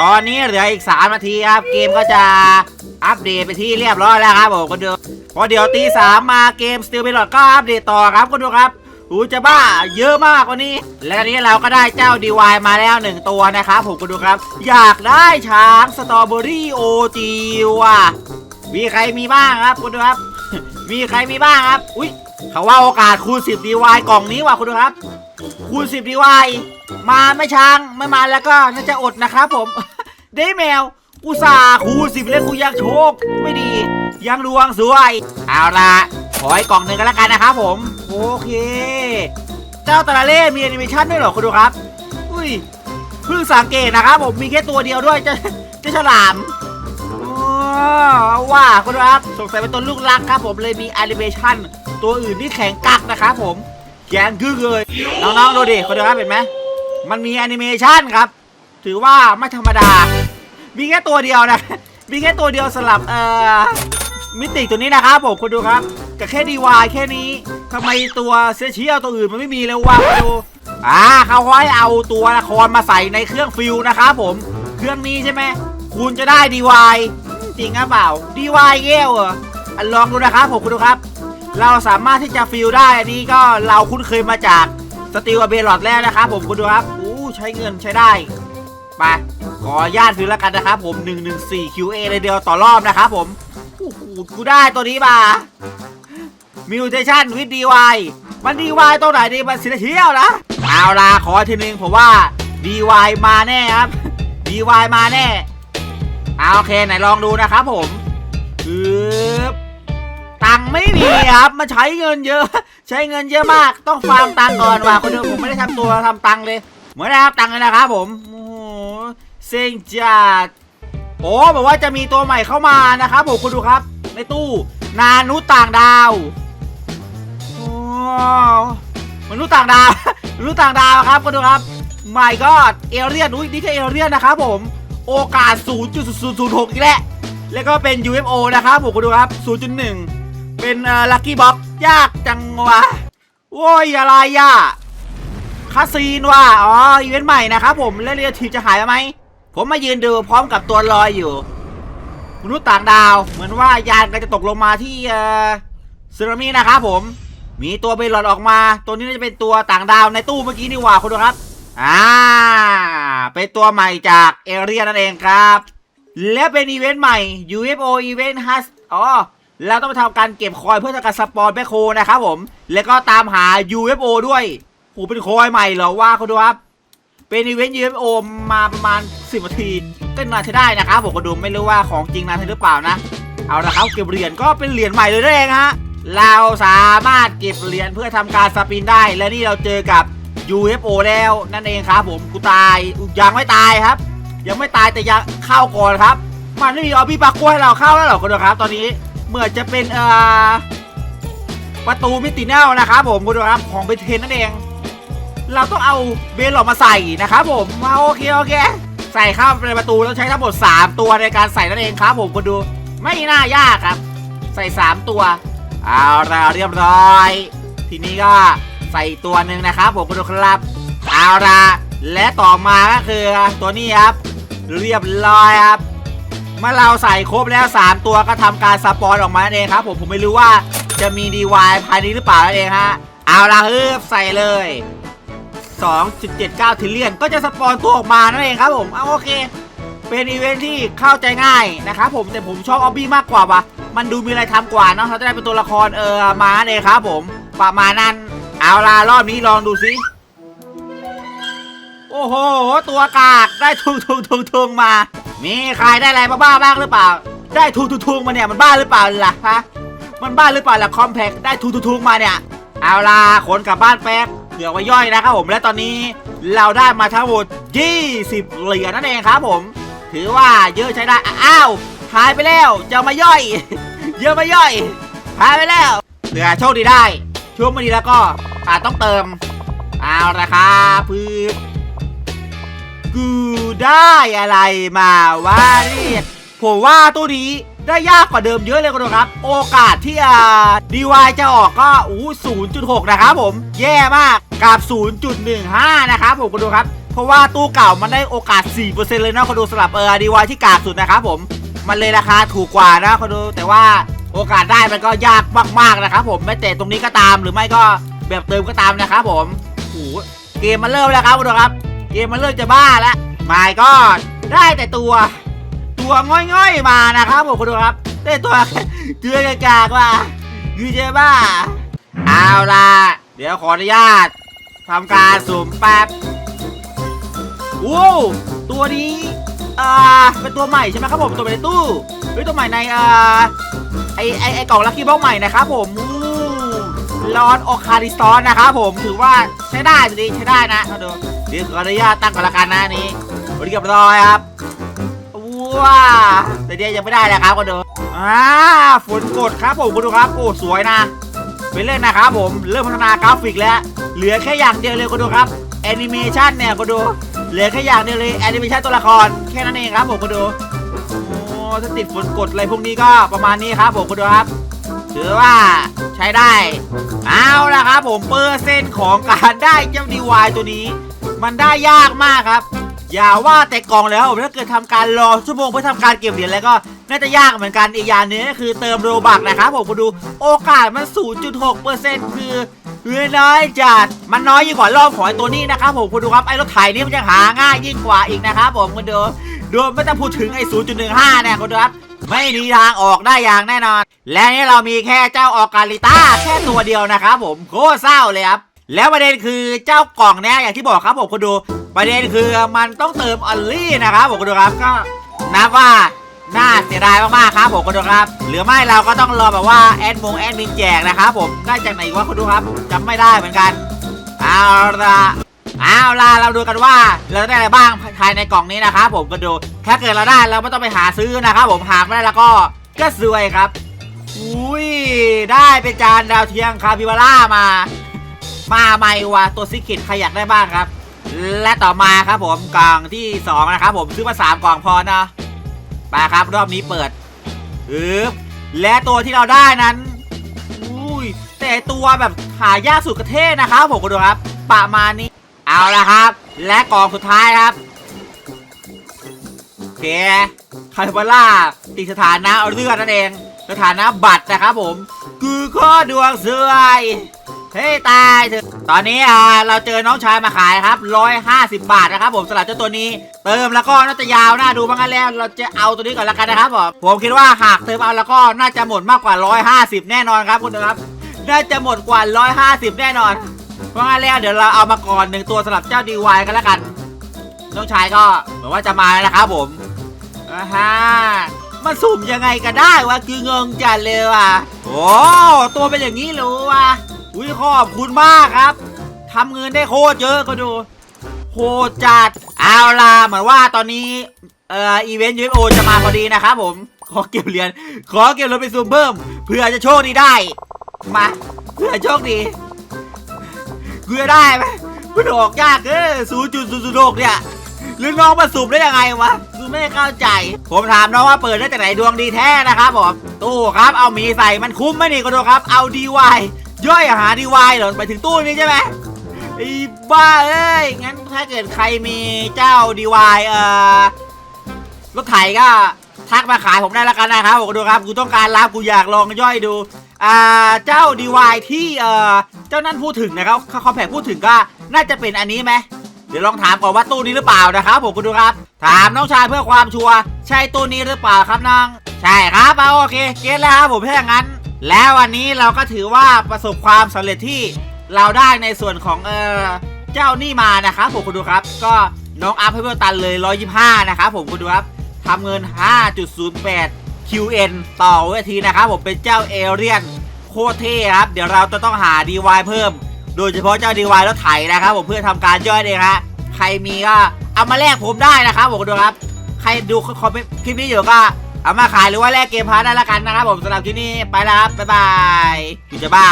ตอนนี้เหลืออีก3นาทีครับ เกมก็จะอัปเดตไปที่เรียบร้อยแล้วครับผมก็ดูพอเดี๋ยวตีสามมาเกม Steel p i l o t ก็อัปเดตต่อครับก็ดูครับหูจะบ้าเยอะมากกว่านี้ และตอนนี้เราก็ได้เจ้า DY มาแล้วหนึ่งตัวนะครับผมก็ดูครับ อยากได้ช้างสตรอเบอรี่โอจีว่ะมีใครมีบ้างครับคุณดูครับ มีใครมีบ้างครับ อุ้ยเขาว่าโอกาสคูณ10 DY กล่องนี้ว่ะคุณดูครับ คูณ10 DY มาไม่ช้างไม่มาแล้วก็น่าจะอดนะครับผม ได้แมวอุตส่าห์คูณ10แล้วกูยังโชค ไม่ดี ยังดวงสวย เอาละขออีกกล่องหนึ่งกันแล้วกันนะครับผม โอเค เจ้าตราเล่มีแอนิเมชันด้วยเหรอคุณดูครับ อุ้ยเพิ่งสังเกตนะครับผมมีแค่ตัวเดียวด้วยเจะจะฉลามว่าคุณครับสงสัยเป็นตัวลูกรักครับผมเลยมีแอนิเมชันตัวอื่นที่แข็งกักนะครับผมแกงกึ้งเลยน้องๆดูดิคุณดูครับเห็นไหม มันมีแอนิเมชันครับ ถือว่าไม่ธรรมดา มีแค่ตัวเดียวนะ มีแค่ตัวเดียวสลับเอ่อมิติตัวนี้นะครับผมคุณดูครับกับแค่ดีวายแค่นี้ทำไมตัวเซเชียลตัวอื่นมันไม่มีเลยวะคุณดูอ่าเขาให้เอาตัวละครมาใส่ในเครื่องฟิลนะครับผม เครื่องนี้ใช่ไหมคุณจะได้ดีวายจริงหรือเปล่าดีวายเงี้ยวเหรออะลองดูนะครับผมคุณดูครับ เราสามารถที่จะฟิลได้อันนี้ก็เราคุ้นเคยมาจาก สตีลเบลอดแล้วนะครับผมคุณดูครับอู้ใช้เงินใช้ได้ไปขอญาตฟิลแล้วกันนะครับผม 114 QA เลยเดียวต่อรอบนะครับผมโอ้โหกูได้ตัวนี้มามิวเทชันวิดดีวายมันดีวายตัวไหนดีมันสิเที่ยวนะเอาละขอทีนึงผมว่าดีวายมาแน่ครับดีวายมาแน่เอาโอเคไหนลองดูนะครับผมปึ๊บ ตังค์ไม่มีครับมาใช้เงินเยอะ ใช้เงินเยอะมากต้องฟาร์มตังค์ก่อนว่ะคนเดียวผมไม่ได้ทำตัวทำตังค์เลยเหมือนได้รับตังค์เลยนะครับผมโอ้โหเซ็งจัดโอ้บอกว่าจะมีตัวใหม่เข้ามานะครับผมคุณดูครับ ในตู้นานุต่างดาวโอ้มนุษย์ต่างดาวมนุษย์ต่างดาวครับคุณดูครับไม่ก็เอเรียนอุ้ยนี่ก็เอเรียนนะครับผมโอกาส 0.006อีกแล้วแล้วก็เป็น UFO นะครับผมคุณดูครับ 0.1 เป็นลัคกี้บ็อกยากจังวะโว้ยอะไรอะคาซีนว่ะอ๋ออีเวนต์ใหม่นะครับผมแล้วเรียทีจะหายไปไหม ผมมายืนดูพร้อมกับตัวลอยอยู่มนุษย์ต่างดาว เหมือนว่ายานก็จะตกลงมาที่เอ่อซึนามินะครับผม มีตัวเบลลอนออกมา ตัวนี้น่าจะเป็นตัวต่างดาวในตู้เมื่อกี้นี่หว่าคุณดูครับ อ่า เป็นตัวใหม่จากเอเรียนั่นเองครับ และเป็นอีเวนต์ใหม่ UFO Event Has อ๋อ เราต้องไปทำการเก็บคอยเพื่อทำการสปอนแบคโครนะครับผม แล้วก็ตามหา UFO ด้วยโอ้เป็นคอยใหม่เหรอว่าคุณดูครับ เป็นอีเวนต์ UFO มาประมาณ 10นาทีก็น่าจะได้นะครับผมก็ดูไม่รู้ว่าของจริงนานหรือเปล่านะ เอาละครับเก็บเหรียญก็เป็นเหรียญใหม่เลยนั่นเองฮะ เราสามารถเก็บเหรียญเพื่อทำการสปินได้ และนี่เราเจอกับ UFO แล้วนั่นเองครับผมกูตายยังไม่ตายครับ ยังไม่ตายแต่ยังเข้าก่อนครับ มันไม่มีออบบี้ปากกล้วยให้เราเข้าแล้วเหรอคุณดูครับ ตอนนี้ เหมือนจะเป็นเอ่อประตูมิติแนลนะครับผมคุณดูครับของเบเทนนั่นเอง เราต้องเอาเบนหลอกมาใส่นะครับผมมาโอเคโอเคใส่เข้าในประตูแล้วใช้ทั้งหมด 3 ตัวในการใส่นั่นเองครับผมคุณดูไม่น่ายากครับ ใส่ 3 ตัวเอาละเรียบร้อย ทีนี้ก็ใส่ตัวหนึ่งนะครับผมคุณดูครับเอาละและต่อมาก็คือตัวนี้ครับ เรียบร้อยครับ เมื่อเราใส่ครบแล้ว 3 ตัวก็ทำการสปอนออกมานั่นเองครับผมผมไม่รู้ว่าจะมีดีวายภายในหรือเปล่านั่นเองฮะเอาละฮึบใส่เลย 2.79ทิลเลียนก็จะสปอนตัวออกมานั่นเองครับผมเอาโอเคเป็นอีเวนท์ที่เข้าใจง่ายนะครับผมแต่ผมชอบออบบี้มากกว่าว่ะมันดูมีอะไรทำกว่าเนาะเขาจะได้เป็นตัวละครเออมาเองครับผมประมาณนั้น เอาล่ะรอบนี้ลองดูสิโอ้โห ตัวกากได้ทุงทุงทุงทุงมา มีใครได้อะไรมาบ้าบ้างหรือเปล่า ได้ทุงทุงทุงมาเนี่ยมันบ้าหรือเปล่าล่ะฮะ มันบ้าหรือเปล่าล่ะคอมแพคได้ทุงทุงทุงมาเนี่ย เอาล่ะขนกลับบ้านแป๊บเผื่อไว้ย่อยนะครับผมและตอนนี้เราได้มาทั้งหมด20 เหรียญนั่นเองครับผม ถือว่าเยอะใช้ได้ อ้าวหายไปแล้วจะมาย่อย เยอะมาย่อยหายไปแล้วเหลือโชคดีได้ช่วงไม่ดีแล้วก็อาจต้องเติม เอาละครับพื ชกูได้อะไรมาวะเนี่ยผมว่าตัวนี้ได้ยากกว่าเดิมเยอะเลยคุณผู้ชมครับ โอกาสที่ดีวายจะออกก็อู้0.6นะครับผม แย่มากกับ0.15นะครับผมคุณดูครับ เพราะว่าตู้เก่ามันได้โอกาส4%เลยนะคนดูสำหรับเออดีวายที่กากสุดนะครับผม มันเลยราคาถูกกว่านะคนดู แต่ว่าโอกาสได้มันก็ยากมากๆนะครับผมแม้แต่ตรงนี้ก็ตามหรือไม่ก็แบบเติมก็ตามนะครับผมโอ้โหเกมมันเริ่มแล้วครับคุณดูครับ เกมมันเริ่มจะบ้าแล้วไม่ก็ได้แต่ตัว ตัวง่อยๆมานะครับผมคุณดูครับ ได้ตัวเจือกากว่าคือจะบ้า เอาล่ะ เดี๋ยวขออนุญาตทำการสุ่มแป๊บโอ้ตัวนี้อ่าเป็นตัวใหม่ใช่ไหมครับผมตัวในตู้เฮ้ยตัวใหม่ในอ่าไอไอไอกล่องลัคกี้บ็อกใหม่นะครับผมลอนโอคาริสตอนนะครับผมถือว่าใช้ได้ตัวนี้ใช้ได้นะเอาดู เดี๋ยวขออนุญาตตั้งก่อนละกันนะนี้วันนี้เรียบร้อยครับว้าแต่เดียวยังไม่ได้นะครับก็ดูอ่าฝนกดครับผมคุณดูครับโอ้สวยนะไปเล่นนะครับผมเริ่มพัฒนากราฟิกแล้ว เหลือแค่อย่างเดียวเลยก็ดูครับแอนิเมชันเนี่ยก็ดูเหลือแค่อย่างเดียวเลยแอนิเมชันตัวละครแค่นั้นเองครับผมก็ดูโอ้ถ้าติดฝนกดอะไรพวกนี้ก็ประมาณนี้ครับผมก็ดูครับถือว่าใช้ได้ เอาละครับผมเปอร์เซ็นต์ของการได้เจ้าดีวายตัวนี้ มันได้ยากมากครับ อย่าว่าแต่กล่องแล้วผมถ้าเกิดทำการรอชั่วโมงเพื่อทำการเก็บเหรียญแล้วก็น่าจะยากเหมือนกันอีกอย่างนึงก็คือเติมโรบักนะครับผมมาดูโอกาสมัน 0.6%คือเรือน้อยจัด มันน้อยยิ่งกว่ารอบของไอตัวนี้นะครับผมคุณดูครับไอรถไถนี่มันจะหาง่ายยิ่งกว่าอีกนะครับผมคุณดูโดูไม่ต้องพูดถึงไอ0.15เนี่ยคุณดูครับไม่มีทางออกได้อย่างแน่นอน และนี่เรามีแค่เจ้าออกาลิต้าแค่ตัวเดียวนะครับผมโคตรเศร้าเลยครับ แล้วประเด็นคือเจ้ากล่องเนี่ยอย่างที่บอกครับผมคุณดู ประเด็นคือมันต้องเติมออลลี่นะครับผมคุณดูครับก็นับว่าน่าเสียดายมากๆครับผมคุณดูครับ หรือไม่เราก็ต้องรอแบบว่าแอดมงแอดมินแจกนะครับผมได้จากไหนวะคุณดูครับจำไม่ได้เหมือนกันเอาละเอาล่ะเราดูกันว่าเราได้อะไรบ้างภายในกล่องนี้นะครับผมก็ดู ถ้าเกิดเราได้เราไม่ต้องไปหาซื้อนะครับผมหากไม่ได้แล้วก็ก็ซวยครับ อุ้ยได้เป็นจานดาวเทียมคาบิบาร่ามา มาใหม่วะตัวซิกิตใครอยากได้บ้างครับ และต่อมาครับผมกล่องที่2นะครับผมซื้อมา3กล่องพอนะไปครับรอบนี้เปิดอึบและตัวที่เราได้นั้นอุ้ยแต่ตัวแบบหายากสุดกระเทศนะครับผมก็ดูครับประมาณนี้เอาละครับ และกล่องสุดท้ายครับโอเคคาร์บาร่าติดสถานะเลือดนั่นเอง สถานะบัตรนะครับผม คือข้อดวงเสื่อย เฮ้ยตายเถอะตอนนี้อ่าเราเจอน้องชายมาขายครับ150 บาทนะครับผมสำหรับเจ้าตัวนี้ เติมแล้วก็น่าจะยาวน่าดูบ้างนแล้วเราจะเอาตัวนี้ก่อนละกันนะครับผมผมคิดว่าหากเติมเอาแล้วก็น่าจะหมดมากกว่า 150 แน่นอนครับคุณผู้ชมครับน่าจะหมดกว่า 150 แน่นอนเพราะงั้นแล้วเดี๋ยวเราเอามาก่อนหนึ่งตัวสำหรับเจ้าดีวายกันละกันน้องชายก็เหมือนว่าจะมาแล้วนะครับผมอ่าฮะมันสุ่มยังไงก็ได้วะคืองงจัดเลยว่ะโอ้ตัวเป็นอย่างนี้เหรอวะ อุ้ยขอบคุณมากครับทำเงินได้โคตรเยอะก็ดูโคตรจัดเอาล่ะเหมือนว่าตอนนี้เอ่ออีเวนต์ยูเอโอจะมาพอดีนะครับผม ขอเก็บเหรียญขอเก็บเหรียญไปซูมเพิ่มเพื่อจะโชคดีได้ มาเพื่อโชคดีเพื่อได้ไหมมันออกยากเออศูนย์จุดศูนย์ศูนย์หกเนี่ยหรือน้องมาสุ่มได้ยังไงวะดูไม่เข้าใจ ผมถามน้องว่าเปิดได้จากไหนดวงดีแท้นะครับผมตู้ครับเอาหมีใส่มันคุ้มไหมนี่ก็ดูครับ เอาดีวาย ย่อยอาหารดีวายเหรอไปถึงตู้นี้ใช่ไหมไอ้บ้าเอ้ยงั้นถ้าเกิดใครมีเจ้าดีวายเอ่อรถไถก็ทักมาขายผมได้แล้วกันนะครับผมดูครับกูต้องการรับกูอยากลองย่อยดูอ่าเจ้าดีวายที่เอ่อเจ้านั่นพูดถึงนะครับเขาเขาแผกพูดถึงก็น่าจะเป็นอันนี้ไหมเดี๋ยวลองถามก่อนว่าตู้นี้หรือเปล่านะครับผมคุณดูครับ ถามน้องชายเพื่อความชัวร์ใช่ตู้นี้หรือเปล่าครับน้องใช่ครับเอาโอเคเก็ตแล้วครับผมถ้าอย่างนั้น แล้ววันนี้เราก็ถือว่าประสบความสำเร็จที่เราได้ในส่วนของเออเจ้านี่มานะครับผมคุณดูครับ ก็น้องอัพให้เพื่อตันเลย 125 นะครับผมคุณดูครับทำเงิน 5.08 QN ต่อเวทีนะครับผมเป็นเจ้าเอเรียนโคตรเท่ครับ เดี๋ยวเราจะต้องหา DY เพิ่ม โดยเฉพาะเจ้า DY แล้วไถนะครับผมเพื่อทำการย่อยเองฮะใครมีก็เอามาแลกผมได้นะครับผมดูครับ ใครดูคอมเมนต์คลิปนี้อยู่ก็ เอามาขายหรือว่าแลกเกมพาร์ทได้ละกันนะครับผมสำหรับที่นี่ไปแล้วครับบ๊ายบายอยู่จะบ้า